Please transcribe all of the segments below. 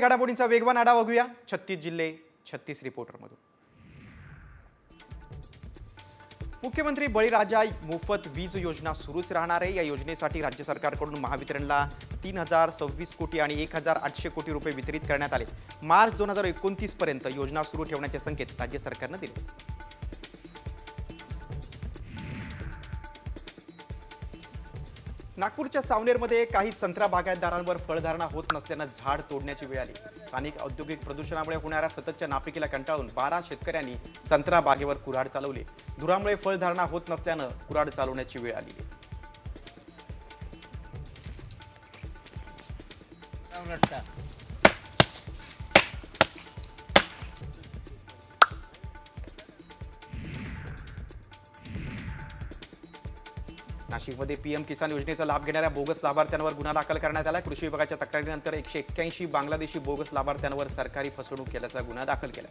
घडामोडींचा वेगवान आढावा बघूया छत्तीस जिल्हे छत्तीस रिपोर्टरमधून. मुख्यमंत्री बळीराजा मोफत वीज योजना सुरूच राहणार आहे. या योजनेसाठी राज्य सरकारकडून महावितरणला तीन हजार सव्वीस कोटी आणि एक हजार आठशे कोटी रुपये वितरित करण्यात आले. मार्च दोन हजार एकोणतीस पर्यंत योजना सुरू ठेवण्याचे संकेत राज्य सरकारनं दिले. नागपूरच्या सावनेरमध्ये काही संत्रा बागायतदारांवर फळधारणा होत नसल्यानं झाड तोडण्याची वेळ आली. स्थानिक औद्योगिक प्रदूषणामुळे होणाऱ्या सततच्या नापिकीला कंटाळून बारा शेतकऱ्यांनी संत्रा बागेवर कुऱ्हाड चालवली. धुरामुळे फळधारणा होत नसल्यानं कुऱ्हाड चालवण्याची वेळ आली. नाशिकमध्ये पीएम किसान योजनेचा लाभ घेणाऱ्या बोगस लाभार्थ्यांवर गुन्हा दाखल करण्यात आला. कृषी विभागाच्या तक्रारीनंतर एकशे एक्क्याऐंशी बांगलादेशी बोगस लाभार्थ्यांवर सरकारी फसवणूक केल्याचा गुन्हा दाखल केला.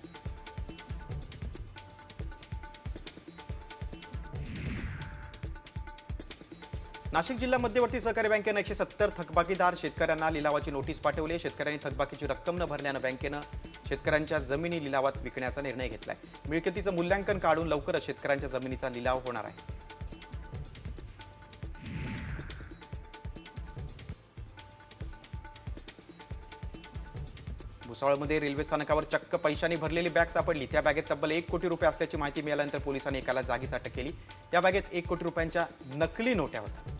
नाशिक जिल्हा मध्यवर्ती सहकारी बँकेनं एकशे सत्तर थकबाकीदार शेतकऱ्यांना लिलावाची नोटीस पाठवली. आहे. शेतकऱ्यांनी थकबाकीची रक्कम न भरल्यानं बँकेनं शेतकऱ्यांच्या जमिनी लिलावात विकण्याचा निर्णय घेतलाय. मिळकतीचं मूल्यांकन काढून लवकरच शेतकऱ्यांच्या जमिनीचा लिलाव होणार आहे. भुसावळमध्ये रेल्वे स्थानकावर चक्क पैशांनी भरलेली बॅग सापडली. त्या बॅगेत तब्बल एक कोटी रुपये असल्याची माहिती मिळाल्यानंतर पोलिसांनी एकाला जागीच अटक केली. त्या बॅगेत एक कोटी रुपयांच्या नकली नोट्या होत्या.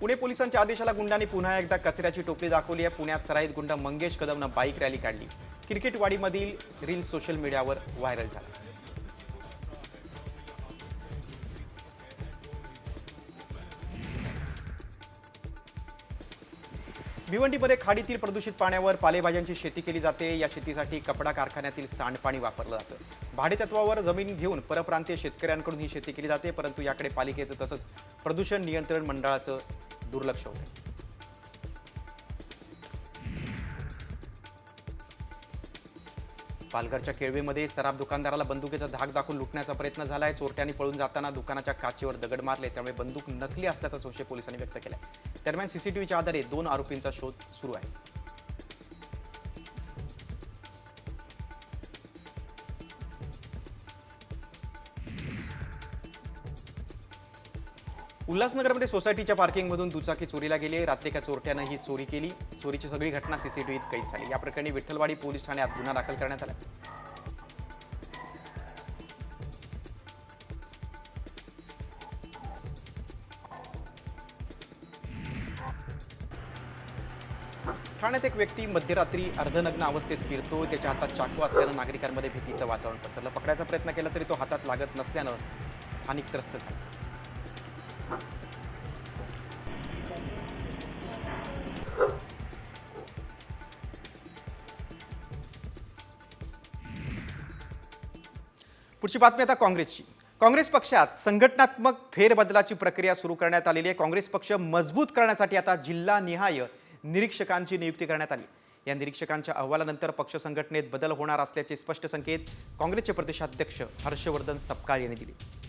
पुणे पोलिसांच्या आदेशाला गुंडांनी पुन्हा एकदा कचऱ्याची टोपली दाखवली आहे. पुण्यात सराईत गुंड मंगेश कदमनं बाईक रॅली काढली. क्रिकेटवाडीमधील रील सोशल मीडियावर व्हायरल झाला भिवंडीमध्ये खाडीतील प्रदूषित पाण्यावर पालेभाज्यांची शेती केली जाते. या शेतीसाठी कपडा कारखान्यातील सांडपाणी वापरलं जातं. भाडेतत्वावर जमीन घेऊन परप्रांतीय शेतकऱ्यांकडून ही शेती केली जाते परंतु याकडे पालिकेचं तसंच प्रदूषण नियंत्रण मंडळाचं दुर्लक्ष होतं. पालघरच्या केळवेमध्ये सराब दुकानदाराला बंदुकीचा धाक दाखवून लुटण्याचा प्रयत्न झालाय. चोरट्यांनी पळून जाताना दुकानाच्या काचेवर दगड मारले. त्यामुळे बंदूक नकली असल्याचा संशय पोलिसांनी व्यक्त केला दरम्यान सीसीटीव्हीच्या आधारे दोन आरोपींचा शोध सुरू आहे. उल्हासनगरमध्ये सोसायटीच्या पार्किंगमधून दुचाकी चोरीला गेली रात्री एका चोरट्यानं ही चोरी केली. चोरीची सगळी घटना सीसीटीव्हीत कैद झाली. या प्रकरणी विठ्ठलवाडी पोलीस ठाण्यात गुन्हा दाखल करण्यात आला. ठाण्यात एक व्यक्ती मध्यरात्री अर्धनग्न अवस्थेत फिरतो त्याच्या हातात चाकू असल्यानं नागरिकांमध्ये भीतीचं वातावरण पसरलं. पकडायचा प्रयत्न केला तरी तो हातात लागत नसल्यानं स्थानिक त्रस्त झाला. पुढची बातमी आता काँग्रेसची. काँग्रेस पक्षात संघटनात्मक फेरबदलाची प्रक्रिया सुरू करण्यात आलेली आहे. काँग्रेस पक्ष मजबूत करण्यासाठी आता जिल्हानिहाय निरीक्षकांची नियुक्ती करण्यात आली. या निरीक्षकांच्या अहवालानंतर पक्ष संघटनेत बदल होणार असल्याचे स्पष्ट संकेत काँग्रेसचे प्रदेशाध्यक्ष हर्षवर्धन सपकाळ यांनी दिले.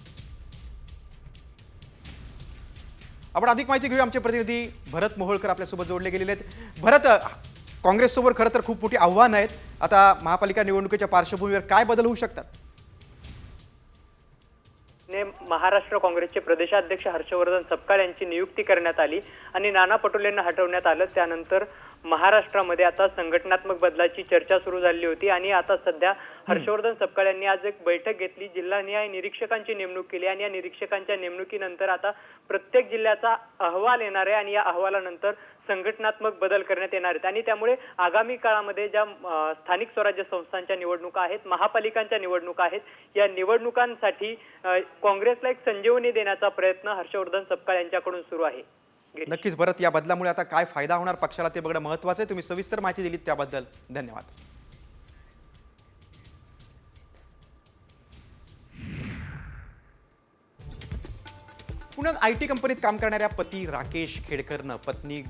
आपण अधिक माहिती घेऊया आमचे प्रतिनिधी भरत मोहोळकर आपल्यासोबत जोडले गेलेले आहेत. भरत काँग्रेससमोर खरं तर खूप मोठी आव्हानं आहेत. आता महापालिका निवडणुकीच्या पार्श्वभूमीवर काय बदल होऊ शकतात? ने महाराष्ट्र काँग्रेसचे प्रदेशाध्यक्ष हर्षवर्धन सपकाळ यांची नियुक्ती करण्यात आली आणि नाना पटोलेंना हटवण्यात आलं. त्यानंतर महाराष्ट्रामध्ये आता संघटनात्मक बदलाची चर्चा सुरू झाली होती आणि आता सध्या हर्षवर्धन सपकाळ यांनी आज एक बैठक घेतली. जिल्हानिहाय निरीक्षकांची नेमणूक केली आणि या निरीक्षकांच्या नेमणुकीनंतर आता प्रत्येक जिल्ह्याचा अहवाल येणार आहे आणि या अहवालानंतर संघटनात्मक बदल करण्यात येणार आहेत. आणि त्यामुळे आगामी काळामध्ये ज्या स्थानिक स्वराज्य संस्थांच्या निवडणुका आहेत महापालिकांच्या निवडणुका आहेत या निवडणुकांसाठी काँग्रेसला एक संजीवनी देण्याचा प्रयत्न हर्षवर्धन सपकाळ यांच्याकडून सुरू आहे. नक्कीच भरत या बदलामुळे आता काय फायदा होणार पक्षाला ते बघणं महत्वाचं आहे. तुम्ही सविस्तर माहिती दिलीत त्याबद्दल. धन्यवाद. पुण्यात आय टी कंपनीत काम करणाऱ्या पती राकेश खेडकरनं पत्नी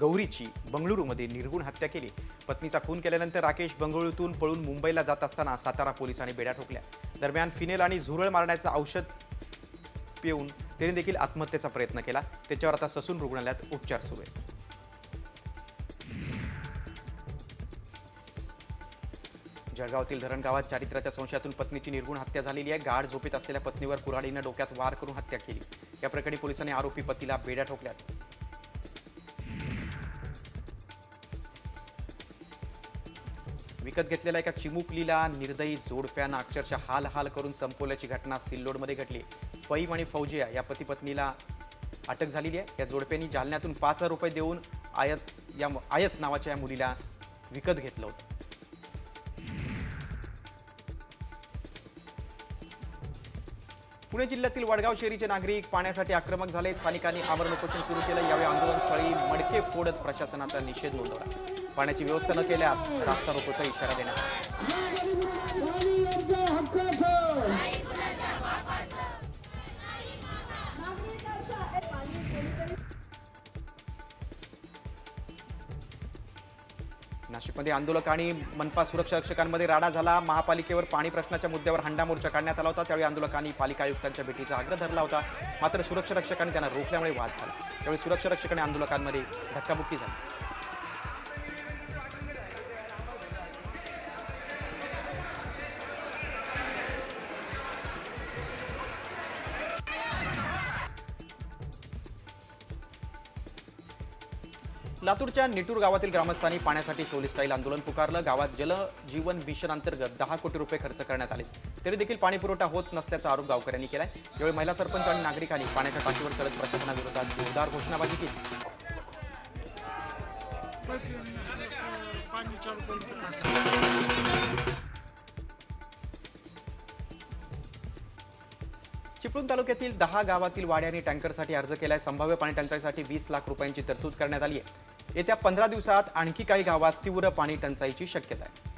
गौरीची बंगळुरूमध्ये निर्गुण हत्या केली. पत्नीचा खून केल्यानंतर राकेश बंगळुरूतून पळून मुंबईला जात असताना सातारा पोलिसांनी बेड्या ठोकल्या. दरम्यान फिनेल आणि झुरळ मारण्याचं औषध पिऊन त्याने देखील आत्महत्येचा प्रयत्न केला. त्याच्यावर आता ससून रुग्णालयात उपचार सुरू आहेत. जळगावातील धरण गावात चारित्र्याच्या संशयातून पत्नीची निर्गुण हत्या झालेली आहे. गाढ झोपेत असलेल्या पत्नीवर कुऱ्हाडीनं डोक्यात वार करून हत्या केली. या प्रकरणी पोलिसांनी आरोपी पतीला बेड्या ठोकल्यात. विकत घेतलेल्या एका चिमुकलीला निर्दयी जोडप्यानं अक्षरशः हाल हाल करून संपवल्याची घटना सिल्लोडमध्ये घडली फईम आणि फौजिया या पती पत्नीला अटक झालेली आहे. या जोडप्यांनी जालन्यातून पाच हजार रुपये देऊन आयत या आयत नावाच्या या मुलीला विकत घेतलं होतं. पुणे जिल्ह्यातील वडगाव शहरीचे नागरिक पाण्यासाठी आक्रमक झाले. स्थानिकांनी आमरण उपोषण सुरू केलं. यावेळी आंदोलनस्थळी मडके फोडत प्रशासनाचा निषेध नोंदवला. पाण्याची व्यवस्था न केल्यास रास्ता रोकोचा इशारा देण्यात आला. नाशिकमध्ये आंदोलक आणि मनपा सुरक्षा रक्षकांमध्ये राडा झाला. महापालिकेवर पाणी प्रश्नाच्या मुद्द्यावर हंडा मोर्चा काढण्यात आला होता. त्यावेळी आंदोलकांनी पालिका आयुक्तांच्या भेटीचा आग्रह धरला होता. मात्र सुरक्षा रक्षकांनी त्यांना रोखल्यामुळे वाद झाला. त्यावेळी सुरक्षा रक्षक आणि आंदोलकांमध्ये धक्काबुक्की झाली. लातूरच्या निटूर गावातील ग्रामस्थांनी पाण्यासाठी सोली स्टाईल आंदोलन पुकारलं. गावात जल जीवन मिशन अंतर्गत दहा कोटी रुपये खर्च करण्यात आले. तरी देखील पाणी पुरवठा होत नसल्याचा आरोप गावकऱ्यांनी केलाय. यावेळी महिला सरपंच आणि नागरिकांनी पाण्याच्या टाकीवर चढत प्रशासनाविरोधात जोरदार घोषणाबाजी केली. चिपळूण तालुक्यातील दहा गावातील वाड्याने टँकरसाठी अर्ज केलाय. संभाव्य पाणी टंचाईसाठी वीस लाख रुपयांची तरतूद करण्यात आली आहे. येत्या पंधरा दिवसात आणखी काही गावात तीव्र पाणी टंचाईची शक्यता आहे.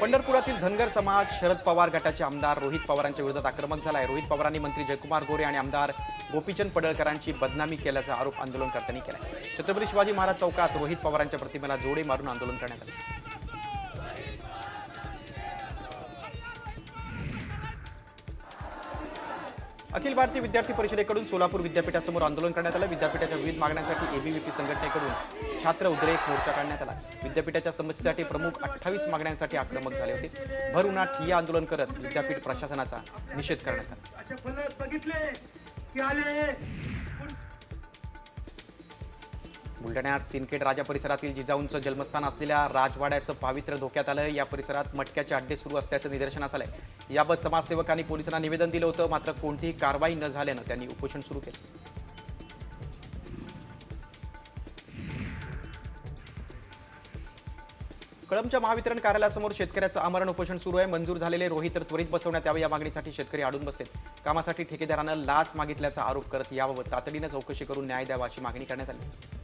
पंढरपुरातील धनगर समाज शरद पवार गटाचे आमदार रोहित पवारांच्या विरोधात आक्रमक झाला आहे रोहित पवारांनी मंत्री जयकुमार गोरे आणि आमदार गोपीचंद पडळकरांची बदनामी केल्याचा आरोप आंदोलनकर्त्यांनी केला आहे छत्रपती शिवाजी महाराज चौकात रोहित पवारांच्या प्रतिमेला जोडे मारून आंदोलन करण्यात आले. अखिल भारतीय विद्यार्थी परिषदेकडून सोलापूर विद्यापीठासमोर आंदोलन करण्यात आलं. विद्यापीठाच्या विविध मागण्यांसाठी एबीव्हीपी संघटनेकडून छात्र उद्रेक मोर्चा काढण्यात आला. विद्यापीठाच्या समस्येसाठी प्रमुख अठ्ठावीस मागण्यांसाठी आक्रमक झाले होते. भर उन्हात ठिय्या आंदोलन करत विद्यापीठ प्रशासनाचा निषेध करण्यात आला. बुलढाण्यात सिनखेड राजा परिसरातील जिजाऊंचं जन्मस्थान असलेल्या राजवाड्याचं पावित्र्य धोक्यात आलं या परिसरात मटक्याचे अड्डे सुरू असल्याचं निदर्शनास आलंय. याबाबत समाजसेवकांनी पोलिसांना निवेदन दिलं होतं मात्र कोणतीही कारवाई न झाल्यानं त्यांनी उपोषण सुरू केलं. कळमच्या महावितरण कार्यालयासमोर शेतकऱ्याचं आमरण उपोषण सुरू आहे. मंजूर झालेले रोहित तर त्वरित बसवण्यात यावे या मागणीसाठी शेतकरी अडून बसले कामासाठी ठेकेदारानं लाच मागितल्याचा आरोप करत याबाबत तातडीनं चौकशी करून न्याय द्यावा अशी मागणी करण्यात आली.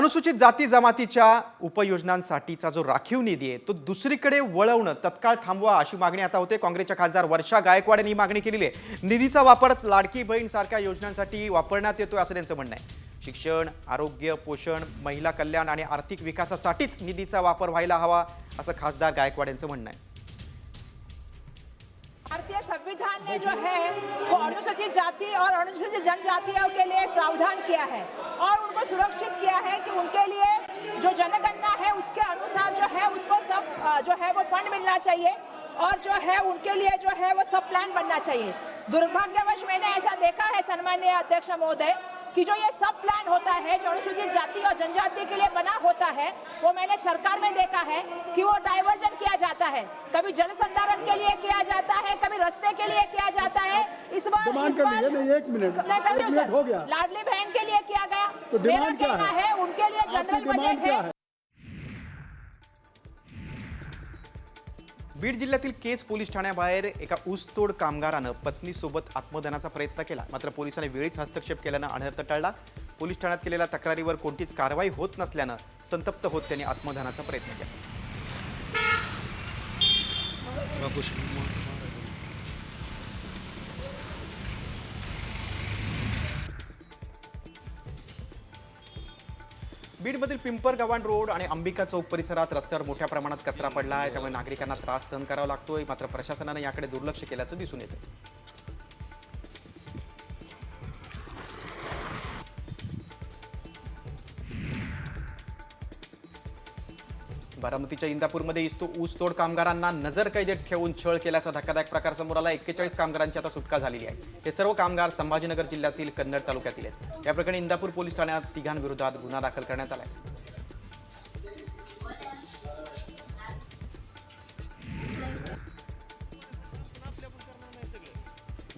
अनुसूचित जाती जमातीच्या उपयोजनांसाठीचा जो राखीव निधी आहे तो दुसरीकडे वळवणं तत्काळ थांबवा अशी मागणी आता होते. काँग्रेसच्या खासदार वर्षा गायकवाड यांनी ही मागणी केलेली आहे. निधीचा वापर लाडकी बहीण सारख्या योजनांसाठी वापरण्यात येतोय असं त्यांचं म्हणणं आहे. शिक्षण आरोग्य पोषण महिला कल्याण आणि आर्थिक विकासासाठीच निधीचा वापर व्हायला हवा असं खासदार गायकवाड यांचं म्हणणं आहे. भारतीय संविधान ने जो है, वो अनुसूचित जाति और अनुसूचित जनजातियों के लिए प्रावधान किया है और उनको सुरक्षित किया है कि उनके लिए जो जनगणना है, उसके अनुसार जो है, उसको सब जो है, वो फंड मिलना चाहिए और जो है, उनके लिए जो है, वो सब प्लान बनना चाहिए। दुर्भाग्यवश मैंने ऐसा देखा है, सन्मान्य अध्यक्ष महोदय कि जो ये सब प्लान होता है जो अनुसूचित जाति और जनजाति के लिए बना होता है वो मैंने सरकार में देखा है कि वो डायवर्जन किया जाता है। कभी जल संधारण के लिए किया जाता है कभी रस्ते के लिए किया जाता है। इस बार इस बार- नहीं, एक मिनट। लाडली बहन के लिए किया गया। तो मेरा कहना है? उनके लिए जनरल बजट है? बीड जिल्ह्यातील केज पोलीस ठाण्याबाहेर एका ऊसतोड कामगारानं पत्नीसोबत आत्मदनाचा प्रयत्न केला. मात्र पोलिसांनी वेळीच हस्तक्षेप केल्यानं अनर्थ टळला. पोलीस ठाण्यात केलेल्या तक्रारीवर कोणतीच कारवाई होत नसल्यानं संतप्त होत त्यांनी आत्मदनाचा प्रयत्न केला. बीडमधील पिंपर रोड आणि अंबिका चौक परिसरात रस्त्यावर मोठ्या प्रमाणात कचरा पडला आहे. त्यामुळे नागरिकांना त्रास सहन करावा लागतोय. मात्र प्रशासनानं याकडे दुर्लक्ष केल्याचं दिसून येतं बारामतीच्या इंदापूरमध्ये इस्तो ऊसतोड कामगारांना नजर कैदेत ठेवून छळ केल्याचा धक्कादायक प्रकार समोर आला. एक्केचाळीस कामगारांची आता सुटका झालेली आहे. हे सर्व कामगार संभाजीनगर जिल्ह्यातील कन्नड तालुक्यातील आहेत. या प्रकरणी इंदापूर पोलीस ठाण्यात तिघांविरोधात गुन्हा दाखल करण्यात आला आहे.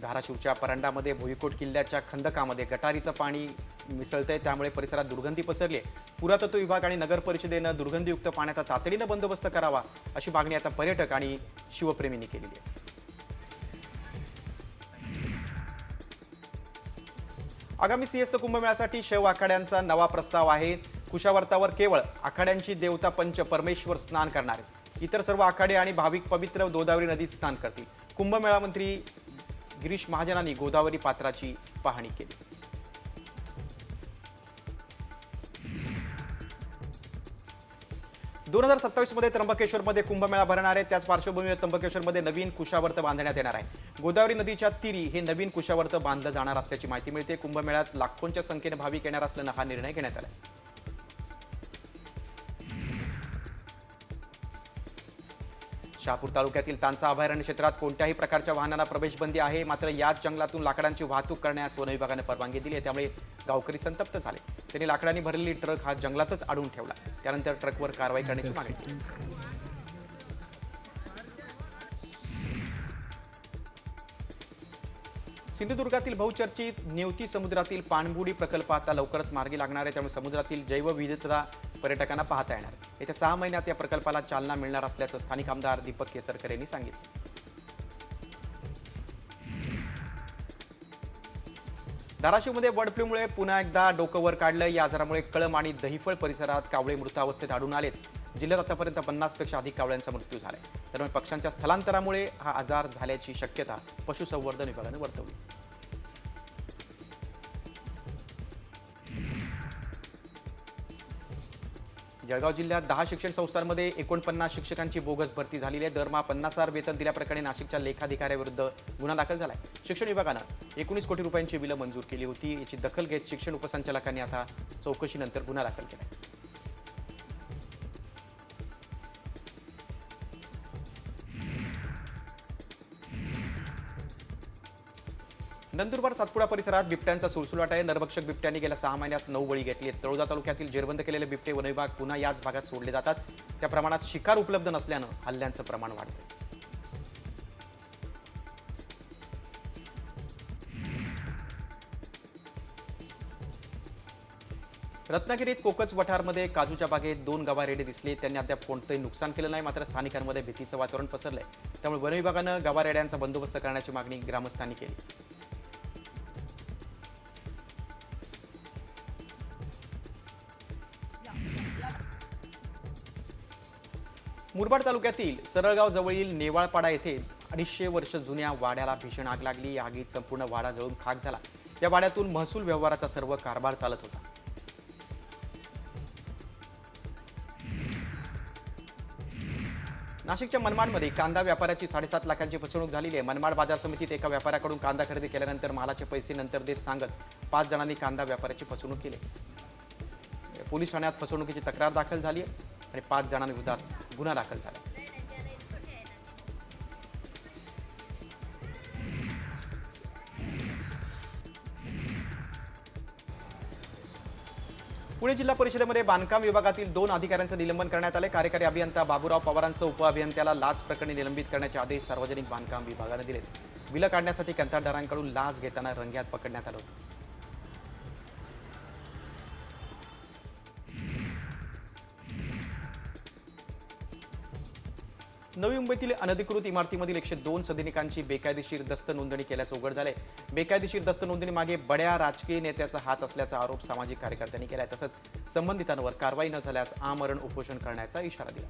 धाराशिवच्या परांडामध्ये भुईकोट किल्ल्याच्या खंदकामध्ये गटारीचं पाणी मिसळतंय. त्यामुळे परिसरात दुर्गंधी पसरली आहे. पुरातत्व विभाग आणि नगर परिषदेनं दुर्गंधीयुक्त पाण्याचा तातडीनं बंदोबस्त करावा अशी मागणी आता पर्यटक आणि शिवप्रेमींनी केलेली आहे. आगामी सिंहस्थ कुंभमेळ्यासाठी शैव आखाड्यांचा नवा प्रस्ताव आहे. कुशावर्तावर केवळ आखाड्यांची देवता पंच परमेश्वर स्नान करणार इतर सर्व आखाडे आणि भाविक पवित्र गोदावरी नदीत स्नान करतील. कुंभमेळा मंत्री गिरीश महाजनांनी गोदावरी पात्राची पाहणी केली. दोन हजार सत्तावीसमध्ये त्र्यंबकेश्वरमध्ये कुंभमेळा भरणार आहे. त्याच पार्श्वभूमीवर त्र्यंबकेश्वरमध्ये नवीन कुशावर्त बांधण्यात येणार आहे. गोदावरी नदीच्या तीरी हे नवीन कुशावर्त बांधलं जाणार असल्याची माहिती मिळते. कुंभमेळ्यात लाखोंच्या संख्येने भाविक येणार असल्यानं हा निर्णय घेण्यात आला. शहापूर तालुक्यातील तांचा अभयारण्य क्षेत्रात कोणत्याही प्रकारच्या वाहनांना प्रवेश बंदी आहे. मात्र याच जंगलातून लाकडांची वाहतूक करण्यास वन विभागाने परवानगी दिली आहे. त्यामुळे गावकरी संतप्त झाले. त्यांनी लाकडांनी भरलेली ट्रक हा जंगलातच अडवून ठेवला. त्यानंतर ट्रकवर कारवाई करण्याची मागणी केली. सिंधुदुर्गातील बहुचर्चित नेवती समुद्रातील पाणबुडी प्रकल्प आता लवकरच मार्गी लागणार आहे. त्यामुळे समुद्रातील जैवविविधता पर्यटकांना पाहता येणार. येत्या सहा महिन्यात या प्रकल्पाला चालना मिळणार असल्याचं स्थानिक आमदार दीपक केसरकर यांनी सांगितलं. धाराशिवमध्ये बर्ड फ्लूमुळे पुन्हा एकदा डोकं वर काढलं. या आजारामुळे कळम आणि दहिफळ परिसरात कावळे मृत अवस्थेत आढळून आलेत. जिल्ह्यात आतापर्यंत पन्नासपेक्षा अधिक कावळ्यांचा मृत्यू झालाय. त्यामुळे पक्ष्यांच्या स्थलांतरामुळे हा आजार झाल्याची शक्यता पशुसंवर्धन विभागानं वर्तवली. जळगाव जिल्ह्यात दहा शिक्षण संस्थांमध्ये एकोणपन्नास शिक्षकांची बोगस भरती झालेली आहे. दरमहा पन्नास हजार वेतन दिल्याप्रकरणी नाशिकच्या लेखाधिकाऱ्याविरुद्ध गुन्हा दाखल झाला आहे शिक्षण विभागानं एकोणीस कोटी रुपयांची बिलं मंजूर केली होती. याची दखल घेत शिक्षण उपसंचालकांनी आता चौकशीनंतर गुन्हा दाखल केला नंदुरबार सातपुडा परिसरात बिबट्यांचा सुळसुलाट आहे. नरभक्षक बिबट्यांनी गेल्या सहा महिन्यात नऊ बळी घेतले आहेत. तळोदा तालुक्यातील जेरबंद केलेले बिबटे वनविभाग पुन्हा याच भागात सोडले जातात. त्या प्रमाणात शिकार उपलब्ध नसल्यानं हल्ल्यांचं प्रमाण वाढतंय. रत्नागिरीत कोकच वठारमध्ये काजूच्या बागेत दोन गवा रेडे दिसले. त्यांनी अद्याप कोणतंही नुकसान केलं नाही मात्र स्थानिकांमध्ये भीतीचं वातावरण पसरलंय. त्यामुळे वनविभागानं गवारेड्यांचा बंदोबस्त करण्याची मागणी ग्रामस्थांनी केली. मुरबाड तालुक्यातील सरळगाव जवळील नेवाळपाडा येथे अडीचशे वर्ष जुन्या वाड्याला भीषण आग लागली. या आगीत संपूर्ण वाडा जळून खाक झाला. या वाड्यातून महसूल व्यवहाराचा सर्व कारभार चालत होता. नाशिकच्या मनमाडमध्ये कांदा व्यापाऱ्याची साडेसात लाखांची फसवणूक झालेली आहे. मनमाड बाजार समितीत एका व्यापाऱ्याकडून कांदा खरेदी केल्यानंतर मालाचे पैसे नंतर देत सांगत पाच जणांनी कांदा व्यापाऱ्याची फसवणूक केली. पोलीस ठाण्यात फसवणुकीची तक्रार दाखल झाली आहे आणि पाच जणांविरोधात गुन्हा दाखल झाला. पुणे जिल्हा परिषदेमध्ये बांधकाम विभागातील दोन अधिकाऱ्यांचं निलंबन करण्यात आले कार्यकारी अभियंता बाबूराव पवारांचं उपअभियंत्याला लाच प्रकरणी निलंबित करण्याचे आदेश सार्वजनिक बांधकाम विभागानं दिले बिलं काढण्यासाठी कंत्राटदारांकडून लाच घेताना रंग्यात पकडण्यात आलं होतं. नवी मुंबईतील अनधिकृत इमारतीमधील एकशे दोन सदनिकांची बेकायदेशीर दस्त नोंदणी केल्याचं उघड झालंय बेकायदेशीर दस्त नोंदणी मागे बड्या राजकीय नेत्याचा हात असल्याचा आरोप सामाजिक कार्यकर्त्यांनी केलाय. तसंच संबंधितांवर कारवाई न झाल्यास आमरण उपोषण करण्याचा इशारा दिला.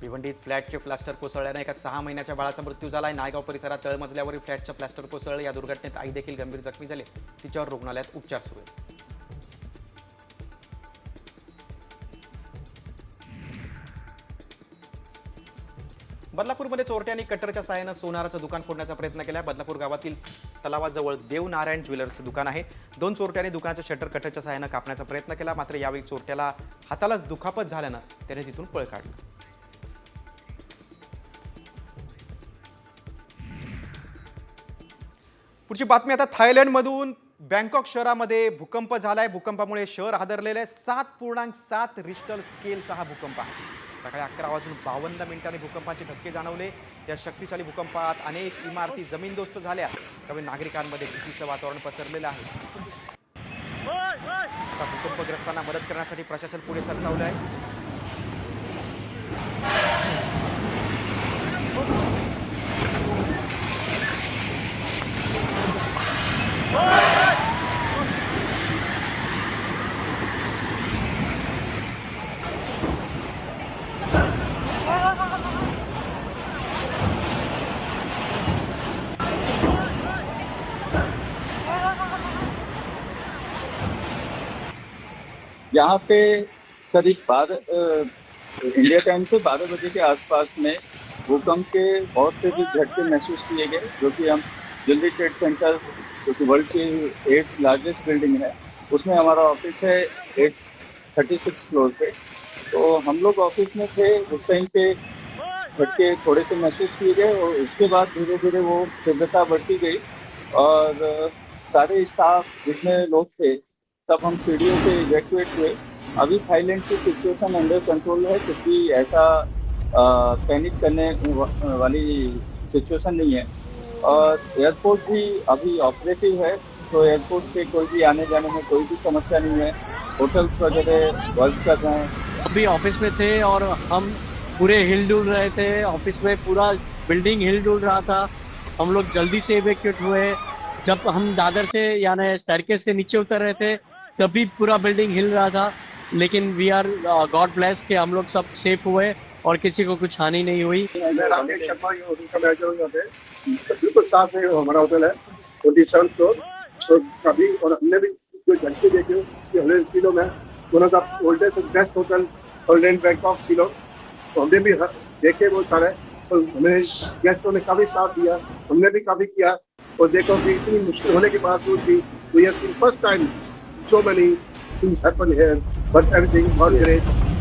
भिवंडीत फ्लॅटचे प्लास्टर कोसळल्याने एका सहा महिन्याच्या बाळाचा मृत्यू झाला आहे नायगाव परिसरात तळमजल्यावरील फ्लॅटचं प्लास्टर कोसळलं. या दुर्घटनेत आई देखील गंभीर जखमी झाले. तिच्यावर रुग्णालयात उपचार सुरू आहेत. बदलापूरमध्ये चोरट्यांनी कटरच्या सहाय्यानं सोनाराचं दुकान फोडण्याचा प्रयत्न केला. बदलापूर गावातील तलावाजवळ देवनारायण ज्वेलर्सचं दुकान आहे. दोन चोरट्यांनी दुकानाचं शटर कटरच्या सहाय्यानं कापण्याचा प्रयत्न केला. मात्र यावेळी चोरट्याला हातालाच दुखापत झाल्यानं त्याने तिथून पळ काढला. पुढची बातमी आता थायलंडमधून बँकॉक शहरामध्ये भूकंप झालाय. भूकंपामुळे शहर हादरलेलं आहे. सात पूर्णांक सात रिस्टल स्केलचा हा भूकंप आहे. सकाळी अकरा वाजून बावन्न मिनिटांनी भूकंपाचे धक्के जाणवले. या शक्तिशाली भूकंपात अनेक इमारती जमीनदोस्त झाल्या. त्यामुळे नागरिकांमध्ये भीतीचं वातावरण पसरलेलं आहे. आता भूकंपग्रस्तांना मदत करण्यासाठी प्रशासन पुढे सरसावलं आहे यहाँ पे करीब बारह इंडिया टाइम से बारह बजे के आसपास में भूकंप के बहुत से भी झटके महसूस किए गए, जो कि हम दिल्ली ट्रेड सेंटर, जो कि वर्ल्ड की एट लार्जेस्ट बिल्डिंग है, उसमें हमारा ऑफ़िस है एट थर्टी सिक्स फ्लोर पे। तो हम लोग ऑफ़िस में थे, उस टाइम पे झटके थोड़े से महसूस किए गए और उसके बाद धीरे धीरे वो तीव्रता बढ़ती गई और सारे स्टाफ जितने लोग थे सब हम सीढ़ियों से इवैक्यूएट हुए। अभी थाईलैंड की सिचुएशन अंडर कंट्रोल है, क्योंकि ऐसा पैनिक करने वाली सिचुएशन नहीं है। और एयरपोर्ट भी अभी ऑपरेटिव है तो एयरपोर्ट पे कोई भी आने जाने में कोई भी समस्या नहीं है। होटल्स वगैरह वर्क कर रहे हैं। अभी ऑफ़िस में थे और हम पूरे हिल डुल रहे थे। ऑफ़िस में पूरा बिल्डिंग हिल डुल रहा था। हम लोग जल्दी से इवेक्यूट हुए। जब हम दादर से, यानी सर्केस से नीचे उतर रहे थे तभी पूरा बिल्डिंग हिल रहा था, लेकिन वी आर गॉड ब्लेस के हम लोग सब सेफ़ हुए और किसी को कुछ हानि नहीं हुई। का मैनेजर हूँ, हमारा होटल है तो कभी और हमने भी जो झटके देखे कि हंड्रेड किलो में one of the oldest best hotel kilo तो हमने भी देखे वो सारे तो हमें गेस्टों ने काफ़ी साथ दिया, हमने भी काफ़ी किया। और देखो कि इतनी मुश्किल होने के बावजूद भी we have first time so many things happen here but everything was great